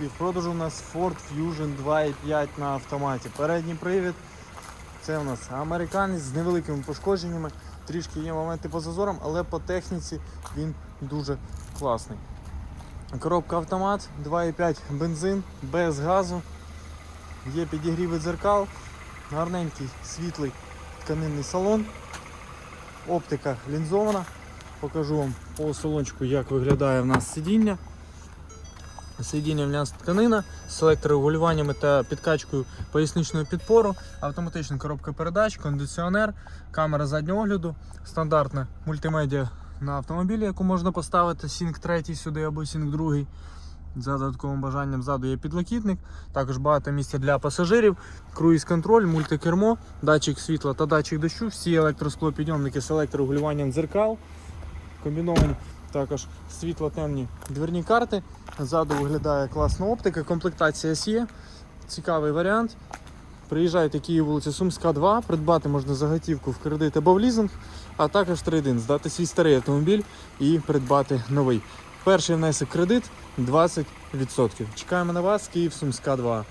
І в продажу у нас Ford Fusion 2.5 на автоматі. Передній привід. Це у нас американець з невеликими пошкодженнями. Трішки є моменти по зазорам, але по техніці він дуже класний. Коробка автомат, 2.5 бензин, без газу. Є підігріви дзеркал, гарненький світлий тканинний салон. Оптика лінзована. Покажу вам по салончику, як виглядає в нас сидіння. Сидіння в тканина з електрорегулюваннями та підкачкою поясничного підпору, автоматична коробка передач, кондиціонер, камера заднього огляду, стандартна мультимедіа на автомобілі, яку можна поставити Sync 3 сюди або Sync 2. За додатковим бажанням ззаду є підлокітник, також багато місця для пасажирів, круїз-контроль, мультикермо, датчик світла та датчик дощу, всі електросклопідйомники з електрорегулюванням дзеркал, комбіновані також світло-темні дверні карти. Ззаду виглядає класна оптика, комплектація SE, цікавий варіант. Приїжджайте Київ, вулиця Сумська, 2, придбати можна заготівку в кредит або в лізинг, а також трейдин, здати свій старий автомобіль і придбати новий. Перший внесок кредит 20%. Чекаємо на вас, Київ Сумська 2.